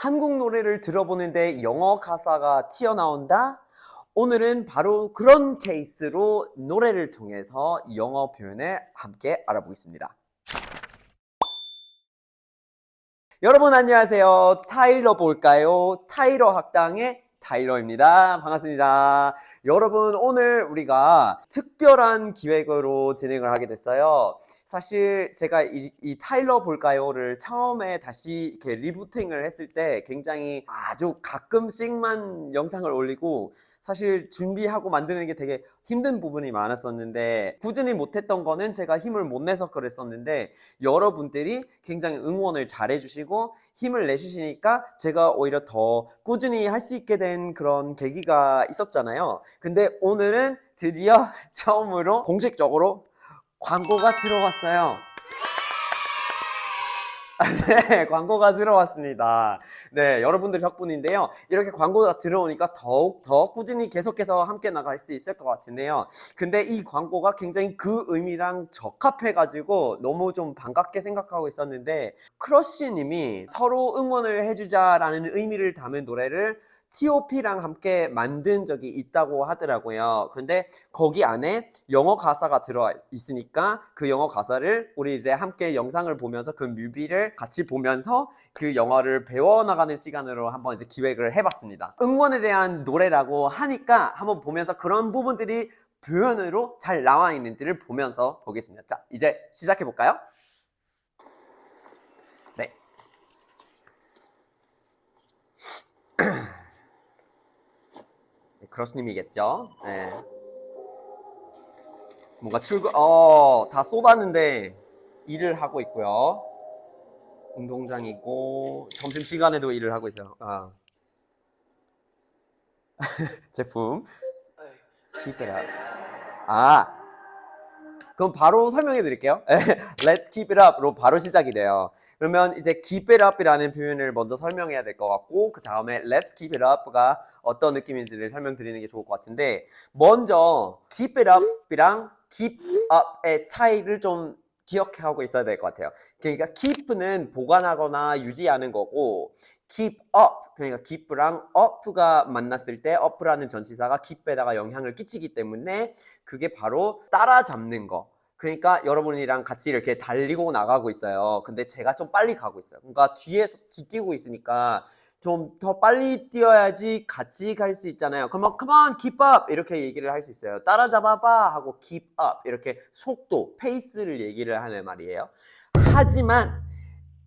한국 노래를 들어보는데 영어 가사가 튀어나온다? 오늘은 바로 그런 케이스로 노래를 통해서 영어 표현을 함께 알아보겠습니다. 여러분 안녕하세요. 타일러 볼까요? 타일러 학당의 타일러입니다. 반갑습니다. 여러분 오늘 우리가 특별한 기획으로 진행을 하게 됐어요. 사실 제가 이, 이 타일러 볼까요를 처음에 다시 이렇게 리부팅을 했을 때 굉장히 아주 가끔씩만 영상을 올리고 사실 준비하고 만드는 게 되게 힘든 부분이 많았었는데 꾸준히 못했던 거는 제가 힘을 못 내서 그랬었는데 여러분들이 굉장히 응원을 잘 해주시고 힘을 내주시니까 제가 오히려 더 꾸준히 할 수 있게 된 그런 계기가 있었잖아요. 근데 오늘은 드디어 처음으로 공식적으로 광고가 들어왔어요. 네, 광고가 들어왔습니다. 네, 여러분들 덕분인데요. 이렇게 광고가 들어오니까 더욱 더 꾸준히 계속해서 함께 나갈 수 있을 것 같은데요. 근데 이 광고가 굉장히 그 의미랑 적합해가지고 너무 좀 반갑게 생각하고 있었는데, 크러쉬님이 서로 응원을 해주자라는 의미를 담은 노래를 TOP랑 함께 만든 적이 있다고 하더라고요. 근데 거기 안에 영어 가사가 들어 있으니까 그 영어 가사를 우리 이제 함께 영상을 보면서 그 뮤비를 같이 보면서 그 영어를 배워나가는 시간으로 한번 이제 기획을 해봤습니다. 응원에 대한 노래라고 하니까 한번 보면서 그런 부분들이 표현으로 잘 나와 있는지를 보면서 보겠습니다. 자, 이제 시작해 볼까요? 크러스님이겠죠. 네. 뭔가 출근, 어, 다 쏟았는데 일을 하고 있고요. 운동장이고, 점심시간에도 일을 하고 있어요. 아. 제품. 아. 그럼 바로 설명해 드릴게요. Let's keep it up로 바로 시작이 돼요. 그러면 이제 keep it up이라는 표현을 먼저 설명해야 될 것 같고 그 다음에 let's keep it up가 어떤 느낌인지를 설명드리는 게 좋을 것 같은데 먼저 keep it up이랑 keep up의 차이를 좀 기억하고 있어야 될 것 같아요. 그러니까 keep는 보관하거나 유지하는 거고 keep up 그러니까 keep랑 up가 만났을 때 up라는 전치사가 keep에다가 영향을 끼치기 때문에 그게 바로 따라잡는 거. 그러니까 여러분이랑 같이 이렇게 달리고 나가고 있어요. 근데 제가 좀 빨리 가고 있어요. 그러니까 뒤에서 뒤뛰고 있으니까 좀 더 빨리 뛰어야지 같이 갈 수 있잖아요. 그러면 on, keep up 이렇게 얘기를 할 수 있어요. 따라잡아봐 하고 keep up 이렇게 속도, 페이스를 얘기를 하는 말이에요. 하지만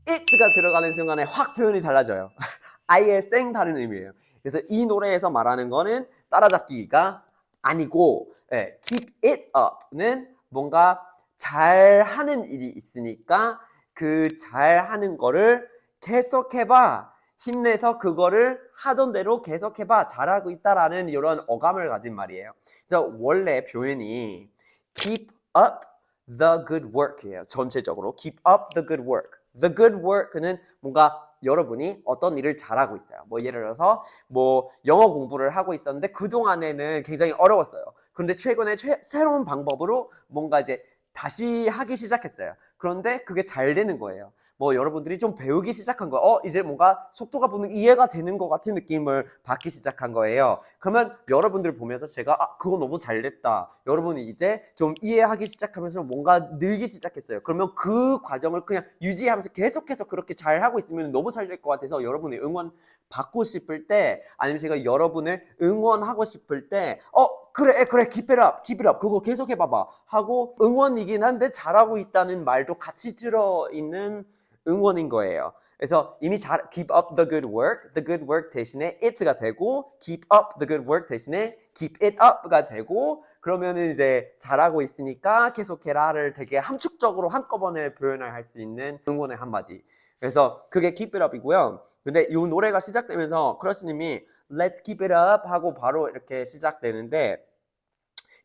it가 들어가는 순간에 확 표현이 달라져요. 아예 생 다른 의미예요. 그래서 이 노래에서 말하는 거는 따라잡기가 아니고 예, keep it up는 뭔가 잘 하는 일이 있으니까 그 잘 하는 거를 계속해봐. 힘내서 그거를 하던 대로 계속해봐. 잘하고 있다라는 이런 어감을 가진 말이에요. 그래서 원래 표현이 keep up the good work이에요. 전체적으로 keep up the good work. The good work는 뭔가 여러분이 어떤 일을 잘하고 있어요. 뭐 예를 들어서 뭐 영어 공부를 하고 있었는데 그 동안에는 굉장히 어려웠어요. 그런데 최근에 최- 새로운 방법으로 뭔가 이제 다시 하기 시작했어요. 그런데 그게 잘 되는 거예요. 뭐 여러분들이 좀 배우기 시작한 거예요. 어, 이제 뭔가 속도가 붙는 이해가 되는 것 같은 느낌을 받기 시작한 거예요. 그러면 여러분들 보면서 제가 아, 그거 너무 잘 됐다. 여러분이 이제 좀 이해하기 시작하면서 뭔가 늘기 시작했어요. 그러면 그 과정을 그냥 유지하면서 계속해서 그렇게 잘 하고 있으면 너무 잘 될 것 같아서 여러분이 응원 받고 싶을 때 아니면 제가 여러분을 응원하고 싶을 때 어, 그래 그래 it up 그거 계속 해봐봐 하고 응원이긴 한데 잘하고 있다는 말도 같이 들어 있는 응원인 거예요. 그래서 이미 잘 keep up the good work, the good work 대신에 it가 되고 keep up the good work 대신에 keep it up가 되고 그러면은 이제 잘하고 있으니까 계속해라를 되게 함축적으로 한꺼번에 표현을 할 수 있는 응원의 한마디. 그래서 그게 keep it up이고요. 근데 이 노래가 시작되면서 크러스님이 let's keep it up 하고 바로 이렇게 시작되는데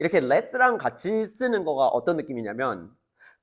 이렇게 let's랑 같이 쓰는 거가 어떤 느낌이냐면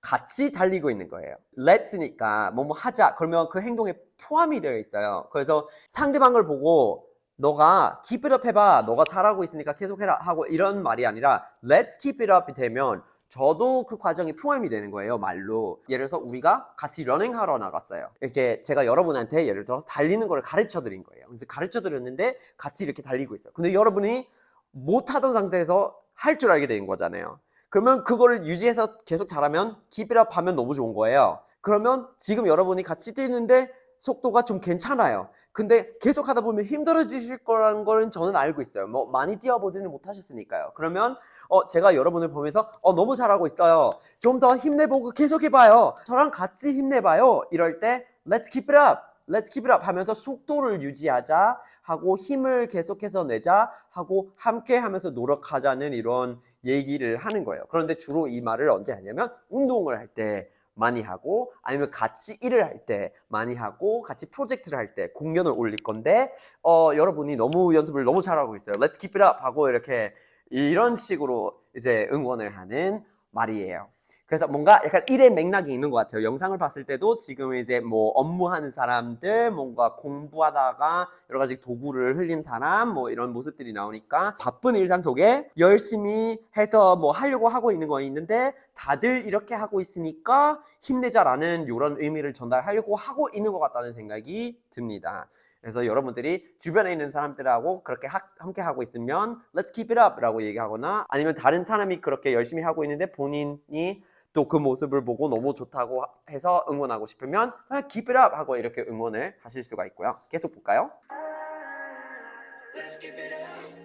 같이 달리고 있는 거예요. let's니까 뭐뭐 하자. 그러면 그 행동에 포함이 되어 있어요. 그래서 상대방을 보고 너가 keep it up 해봐. 너가 잘하고 있으니까 계속해라 하고 이런 말이 아니라 let's keep it up이 되면 저도 그 과정이 포함이 되는 거예요, 말로. 예를 들어서 우리가 같이 러닝 하러 나갔어요. 이렇게 제가 여러분한테 예를 들어서 달리는 걸 가르쳐 드린 거예요. 그래서 가르쳐 드렸는데 같이 이렇게 달리고 있어요. 근데 여러분이 못 하던 상태에서 할 줄 알게 된 거잖아요. 그러면 그거를 유지해서 계속 잘하면 up 하면 너무 좋은 거예요. 그러면 지금 여러분이 같이 뛰는데 속도가 좀 괜찮아요. 근데 계속 하다 보면 힘들어지실 거라는 거는 저는 알고 있어요. 뭐 많이 뛰어보지는 못하셨으니까요. 그러면 어 제가 여러분을 보면서 어 너무 잘하고 있어요. 좀 더 힘내보고 계속 해봐요. 저랑 같이 힘내봐요. 이럴 때 Let's keep it up. Let's keep it up 하면서 속도를 유지하자 하고 힘을 계속해서 내자 하고 함께 하면서 노력하자는 이런 얘기를 하는 거예요. 그런데 주로 이 말을 언제 하냐면 운동을 할 때 많이 하고 아니면 같이 일을 할 때 많이 하고 같이 프로젝트를 할 때 공연을 올릴 건데 어 여러분이 너무 연습을 너무 잘하고 있어요. Let's keep it up 하고 이렇게 이런 식으로 이제 응원을 하는 말이에요. 그래서 뭔가 약간 일의 맥락이 있는 것 같아요. 영상을 봤을 때도 지금 이제 뭐 업무하는 사람들, 뭔가 공부하다가 여러 가지 도구를 흘린 사람, 뭐 이런 모습들이 나오니까 바쁜 일상 속에 열심히 해서 뭐 하려고 하고 있는 거 있는데 다들 이렇게 하고 있으니까 힘내자라는 이런 의미를 전달하려고 하고 있는 것 같다는 생각이 듭니다. 그래서 여러분들이 주변에 있는 사람들하고 그렇게 하- 함께 하고 있으면 Let's keep it up 라고 얘기하거나 아니면 다른 사람이 그렇게 열심히 하고 있는데 본인이 또 그 모습을 보고 너무 좋다고 해서 응원하고 싶으면 그냥 keep it up 하고 이렇게 응원을 하실 수가 있고요. 계속 볼까요?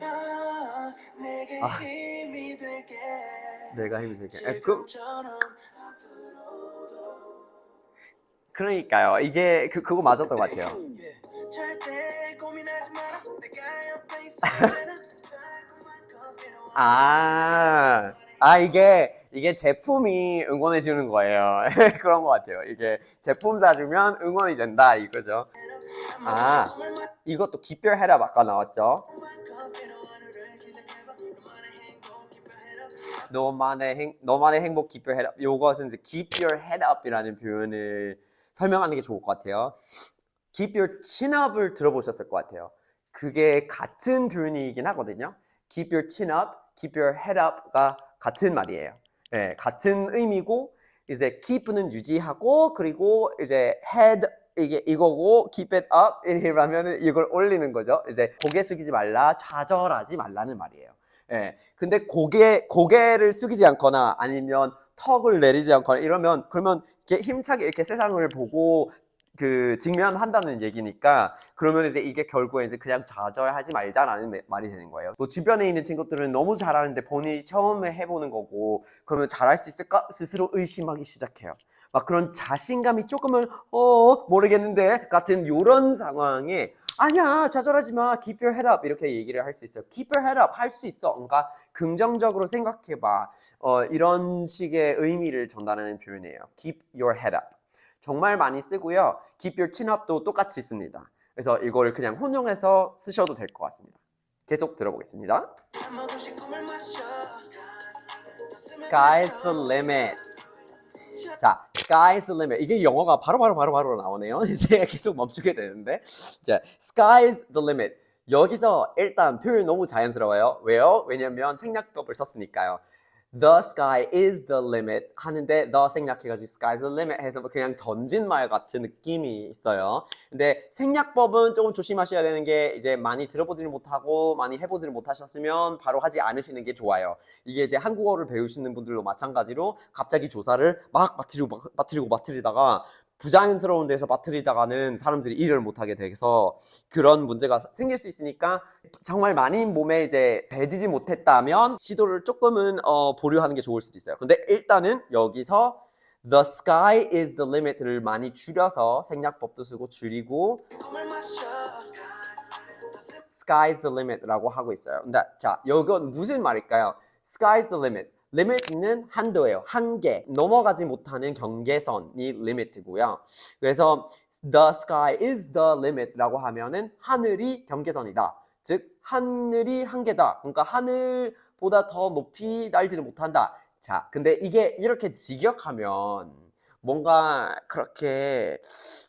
아, 내게 아. 힘이 될게. 내가 힘이 들게. 에, 그. 그러니까요. 이게 그, 그거 맞았던 것 같아요. 아, 아 이게 이게 제품이 응원해 주는 거예요. 그런 것 같아요. 이게 제품 사주면 응원이 된다 이거죠. 아. 이것도 head up 아까 나왔죠. 너만의 행 너만의 행복 head up. 요것은 이제 head up이라는 표현을 설명하는 게 좋을 것 같아요. chin up을 들어보셨을 것 같아요. 그게 같은 표현이긴 하거든요. keep your chin 같은 말이에요. 네, 같은 의미고 이제 keep는 유지하고 그리고 이제 head 이게 이거고 keep it up 이라면은 이걸 올리는 거죠. 이제 고개 숙이지 말라, 좌절하지 말라는 말이에요. 예. 근데 고개 고개를 숙이지 않거나 아니면 턱을 내리지 않거나 이러면 그러면 이렇게 힘차게 이렇게 세상을 보고 그 직면한다는 얘기니까 그러면 이제 이게 결국에 이제 그냥 좌절하지 말자라는 매- 말이 되는 거예요. 뭐 주변에 있는 친구들은 너무 잘하는데 본인이 처음에 해보는 거고 그러면 잘할 수 있을까? 스스로 의심하기 시작해요. 막 그런 자신감이 조금은 어 모르겠는데 같은 요런 상황에 아니야 좌절하지 마 keep your head up 이렇게 얘기를 할 수 있어요. keep your head up 할 수 있어. 뭔가 긍정적으로 생각해봐. 어, 이런 식의 의미를 전달하는 표현이에요. keep your head up 정말 많이 쓰고요 chin up도 똑같이 씁니다 그래서 이거를 그냥 혼용해서 쓰셔도 될 것 같습니다 계속 들어보겠습니다 sky's the limit 자, sky's the limit. 이게 영어가 바로 바로 바로 바로 나오네요. 이제 계속 멈추게 되는데. 자, sky's the limit. 여기서 일단 표현 너무 자연스러워요. 왜요? 왜냐면 생략법을 썼으니까요. The sky is the limit 하는데 the 생략해가지고 sky's the limit 해서 그냥 던진 말 같은 느낌이 있어요. 근데 생략법은 조금 조심하셔야 되는 게 이제 많이 들어보지를 못하고 많이 해보지를 못하셨으면 바로 하지 않으시는 게 좋아요. 이게 이제 한국어를 배우시는 분들도 마찬가지로 갑자기 조사를 막막 맞추고 맞추다가 부자연스러운 데서 맞추다가는 사람들이 일을 못하게 돼서 그런 문제가 생길 수 있으니까 정말 많이 몸에 이제 배지지 못했다면 시도를 조금은 어, 보류하는 게 좋을 수도 있어요. 근데 일단은 여기서 the sky is the limit를 많이 줄여서 생략법도 쓰고 줄이고 sky's the limit라고 하고 있어요. 근데 자, 이건 무슨 말일까요? sky's the limit. Limit는 한도예요. 한계. 넘어가지 못하는 경계선이 limit고요. 그래서 the sky is the limit라고 하면은 하늘이 경계선이다. 즉 하늘이 한계다. 그러니까 하늘보다 더 높이 날지를 못한다. 자, 근데 이게 이렇게 직역하면 뭔가 그렇게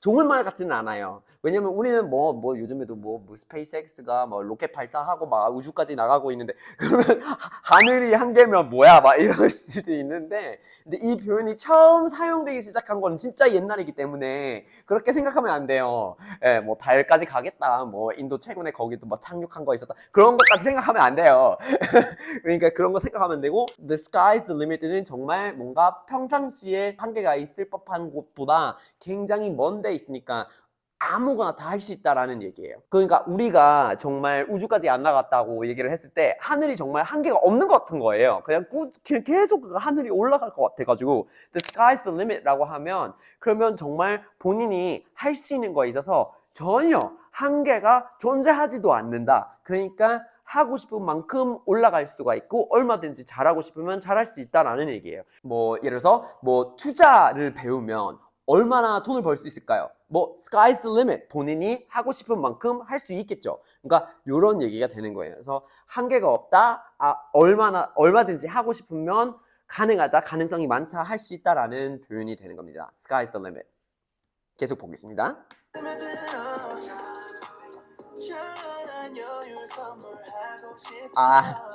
좋은 말 같지는 않아요. 왜냐면 우리는 뭐 뭐 요즘에도 뭐, 뭐 스페이스X가 뭐 로켓 발사하고 막 우주까지 나가고 있는데 그러면 하- 하늘이 한계면 뭐야 막 이럴 수도 있는데 근데 이 표현이 처음 사용되기 시작한 건 진짜 옛날이기 때문에 그렇게 생각하면 안 돼요. 예, 뭐 달까지 가겠다. 뭐 인도 최근에 거기도 뭐 착륙한 거 있었다. 그런 것까지 생각하면 안 돼요. 그러니까 그런 거 생각하면 되고 the sky's the limit는 정말 뭔가 평상시에 한계가 있을 법한 곳보다 굉장히 먼데 있으니까 아무거나 다 할 수 있다라는 얘기예요. 그러니까 우리가 정말 우주까지 안 나갔다고 얘기를 했을 때 하늘이 정말 한계가 없는 것 같은 거예요. 그냥 꾸- 그- 계속 그 하늘이 올라갈 것 같아가지고 the sky's the limit라고 하면 그러면 정말 본인이 할 수 있는 거에 있어서 전혀 한계가 존재하지도 않는다. 그러니까 하고 싶은 만큼 올라갈 수가 있고 얼마든지 잘하고 싶으면 잘할 수 있다라는 얘기예요. 뭐 예를 들어서 뭐 투자를 배우면 얼마나 돈을 벌 수 있을까요? 뭐 sky's the limit. 본인이 하고 싶은 만큼 할 수 있겠죠. 그러니까 이런 얘기가 되는 거예요. 그래서 한계가 없다. 아 얼마나 얼마든지 하고 싶으면 가능하다. 가능성이 많다. 할 수 있다라는 표현이 되는 겁니다. sky's the limit. 계속 보겠습니다. 아.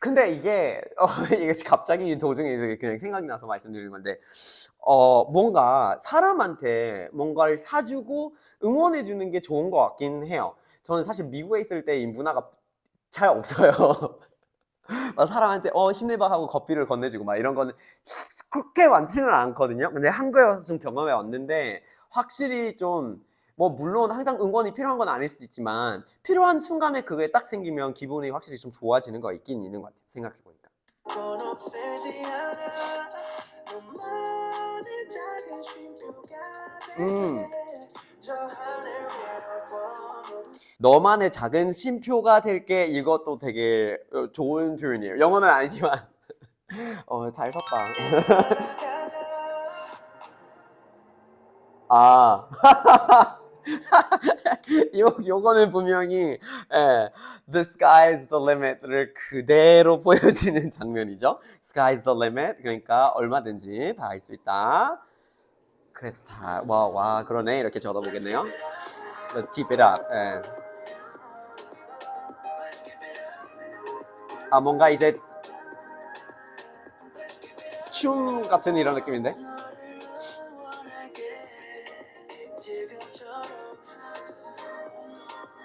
근데 이게 어, 이게 갑자기 도중에 그냥 생각이 나서 말씀드리는 건데 어 뭔가 사람한테 뭔가를 사주고 응원해 주는 게 좋은 것 같긴 해요. 저는 사실 미국에 있을 때 이 문화가 잘 없어요. 막 사람한테 어 힘내봐 하고 커피를 건네주고 막 이런 거는 그렇게 많지는 않거든요. 근데 한국에 와서 좀 경험해 왔는데 확실히 좀 뭐 물론 항상 응원이 필요한 건 아닐 수도 있지만 필요한 순간에 그게 딱 생기면 기분이 확실히 좀 좋아지는 거 있긴 있는 것 같아요. 생각해 보니까. 음. 너만의 작은 쉼표가 될게 이것도 되게 어, 좋은 표현이에요. 영어는 아니지만 어, 잘. 날아가자 아. 요, 요거는 분명히 예, The sky's the limit를 그대로 보여주는 장면이죠. Sky's the limit. 그러니까 얼마든지 다 할 수 있다. 그래서 다, 와, 와, 그러네. 이렇게 적어보겠네요. Let's keep it up. 예. 아, 뭔가 이제 춤 같은 이런 느낌인데?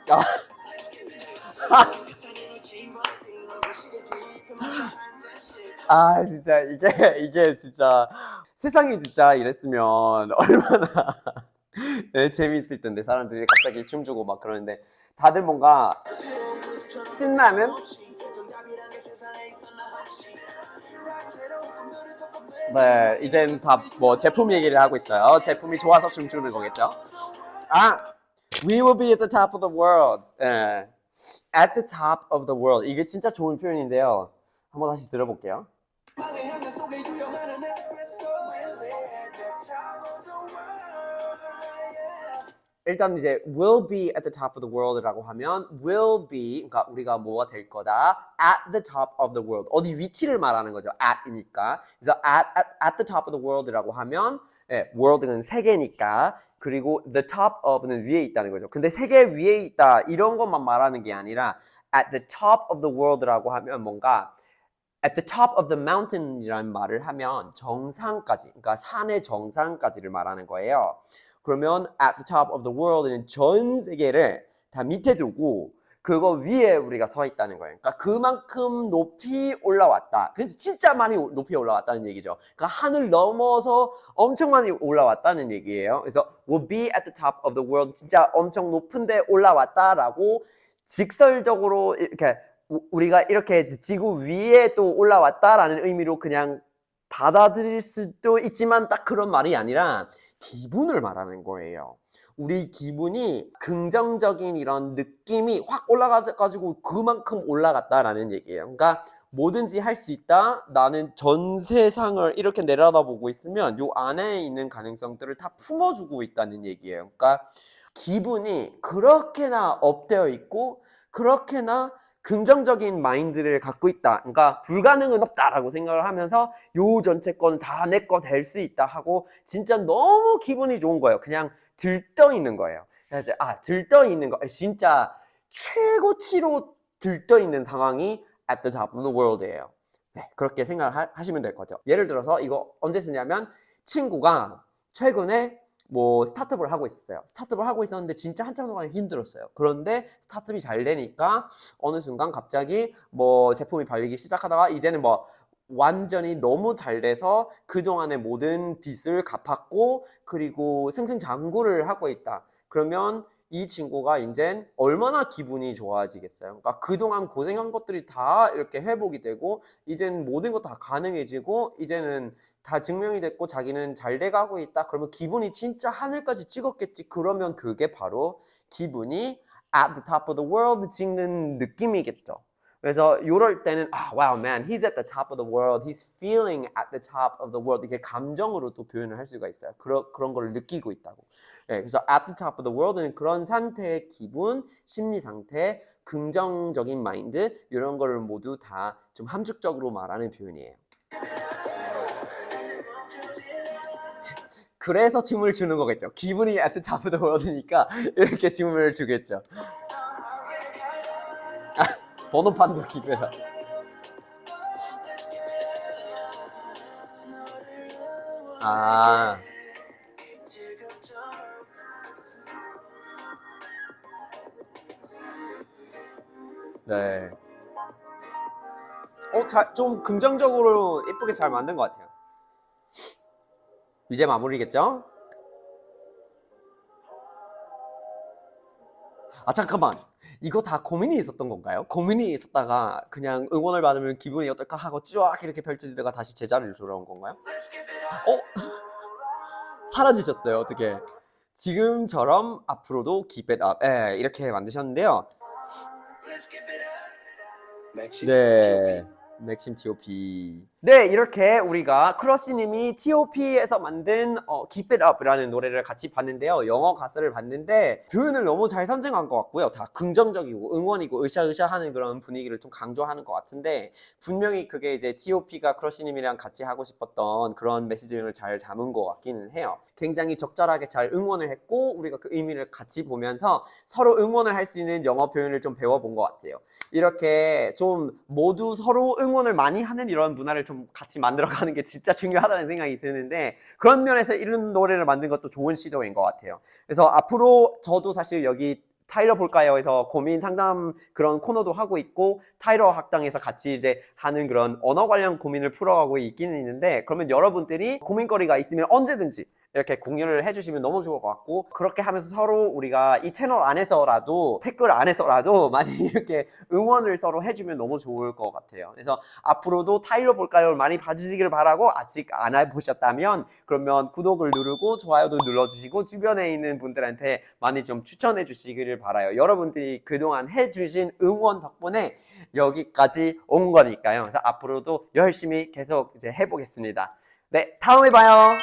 아. 아 진짜 이게 이게 진짜 세상이 진짜 이랬으면 얼마나 네, 재미있을 텐데 사람들이 갑자기 춤추고 막 그러는데 다들 뭔가 신나는 네 이젠 다뭐 제품 얘기를 하고 있어요. 제품이 좋아서 춤추는 거겠죠? 아 we will be at the top of the world. 예. at the top of the world. 이게 진짜 좋은 표현인데요. 한번 다시 들어볼게요 일단 이제 will be at the top of the world라고 하면 will be 그러니까 우리가 뭐가 될 거다 at the top of the world 어디 위치를 말하는 거죠 at이니까 그래서 at, at, at the top of the world라고 하면 예, world는 세계니까 그리고 the top of는 위에 있다는 거죠 근데 세계 위에 있다 이런 것만 말하는 게 아니라 at the top of the world라고 하면 뭔가 at the top of the mountain이라는 말을 하면 정상까지 그러니까 산의 정상까지를 말하는 거예요 그러면 at the top of the world는 전 세계를 다 밑에 두고 그거 위에 우리가 서 있다는 거예요. 그러니까 그만큼 높이 올라왔다. 그래서 진짜 많이 오- 높이 올라왔다는 얘기죠. 그러니까 하늘 넘어서 엄청 많이 올라왔다는 얘기예요. 그래서 will be at the top of the world 진짜 엄청 높은데 올라왔다라고 직설적으로 이렇게 우- 우리가 이렇게 지구 위에 또 올라왔다라는 의미로 그냥 받아들일 수도 있지만 딱 그런 말이 아니라 기분을 말하는 거예요. 우리 기분이 긍정적인 이런 느낌이 확 올라가가지고 그만큼 올라갔다라는 얘기예요. 그러니까 뭐든지 할 수 있다. 나는 전 세상을 이렇게 내려다보고 있으면 요 안에 있는 가능성들을 다 품어주고 있다는 얘기예요. 그러니까 기분이 그렇게나 업되어 있고 그렇게나 긍정적인 마인드를 갖고 있다. 그러니까 불가능은 없다라고 생각을 하면서 요 전체 거는 다내 거 될 수 있다 하고 진짜 너무 기분이 좋은 거예요. 그냥 들떠 있는 거예요. 그래서 아 들떠 있는 거 진짜 최고치로 들떠 있는 상황이 at the top of the world예요. 네, 그렇게 생각하시면 될것 같아요. 예를 들어서 이거 언제 쓰냐면 친구가 최근에 뭐 스타트업을 하고 있었어요. 스타트업을 하고 있었는데 진짜 한참 동안 힘들었어요. 그런데 스타트업이 잘 되니까 어느 순간 갑자기 뭐 제품이 발리기 시작하다가 이제는 뭐 완전히 너무 잘 돼서 그동안의 모든 빚을 갚았고 그리고 승승장구를 하고 있다. 그러면 이 친구가 이제 얼마나 기분이 좋아지겠어요. 그러니까 그동안 고생한 것들이 다 이렇게 회복이 되고 이제는 모든 것 다 가능해지고 이제는 다 증명이 됐고 자기는 잘 돼가고 있다. 그러면 기분이 진짜 하늘까지 찍었겠지. 그러면 그게 바로 기분이 at the top of the world 찍는 느낌이겠죠. 그래서 이럴 때는 아, wow, man, he's at the top of the world. He's feeling at the top of the world. 이렇게 감정으로 또 표현을 할 수가 있어요. 그런 그런 걸 느끼고 있다고. 네, 그래서 at the top of the world는 그런 상태의 기분, 심리 상태, 긍정적인 마인드 이런 거를 모두 다 좀 함축적으로 말하는 표현이에요. 그래서 춤을 추는 거겠죠. 기분이 at the top of the world이니까 이렇게 춤을 추겠죠. 아, 번호판도 기회다. 아, 네. 어, 자, 좀 긍정적으로 예쁘게 잘 만든 것 같아요. 이제 마무리겠죠? 아 잠깐만 이거 다 고민이 있었던 건가요? 고민이 있었다가 그냥 응원을 받으면 기분이 어떨까 하고 쫙 이렇게 펼쳐지다가 다시 제자리로 돌아온 건가요? 어? 사라지셨어요 어떻게? 지금처럼 앞으로도 keep it up. 예, 이렇게 만드셨는데요. 네. 맥심 TOP 네 이렇게 우리가 크러쉬님이 TOP에서 만든 어, Keep It Up이라는 노래를 같이 봤는데요. 영어 가사를 봤는데 표현을 너무 잘 선정한 것 같고요. 다 긍정적이고 응원이고 으쌰으쌰하는 그런 분위기를 좀 강조하는 것 같은데 분명히 그게 이제 TOP가 크러쉬님이랑 같이 하고 싶었던 그런 메시지를 잘 담은 것 같기는 해요. 굉장히 적절하게 잘 응원을 했고 우리가 그 의미를 같이 보면서 서로 응원을 할 수 있는 영어 표현을 좀 배워본 것 같아요. 이렇게 좀 모두 서로 응원을 많이 하는 이런 문화를 좀 같이 만들어가는 게 진짜 중요하다는 생각이 드는데 그런 면에서 이런 노래를 만든 것도 좋은 시도인 것 같아요. 그래서 앞으로 저도 사실 여기 타이러 볼까요에서 고민 상담 그런 코너도 하고 있고 타이러 학당에서 같이 이제 하는 그런 언어 관련 고민을 풀어가고 있기는 있는데 그러면 여러분들이 고민거리가 있으면 언제든지 이렇게 공유를 해주시면 너무 좋을 것 같고 그렇게 하면서 서로 우리가 이 채널 안에서라도 댓글 안에서라도 많이 이렇게 응원을 서로 해주면 너무 좋을 것 같아요. 그래서 앞으로도 타일러 볼까요? 많이 봐주시길 바라고 아직 안 해보셨다면 그러면 구독을 누르고 좋아요도 눌러주시고 주변에 있는 분들한테 많이 좀 추천해 주시기를 바라요. 여러분들이 그동안 해주신 응원 덕분에 여기까지 온 거니까요. 그래서 앞으로도 열심히 계속 이제 해보겠습니다. 네, 다음에 봐요.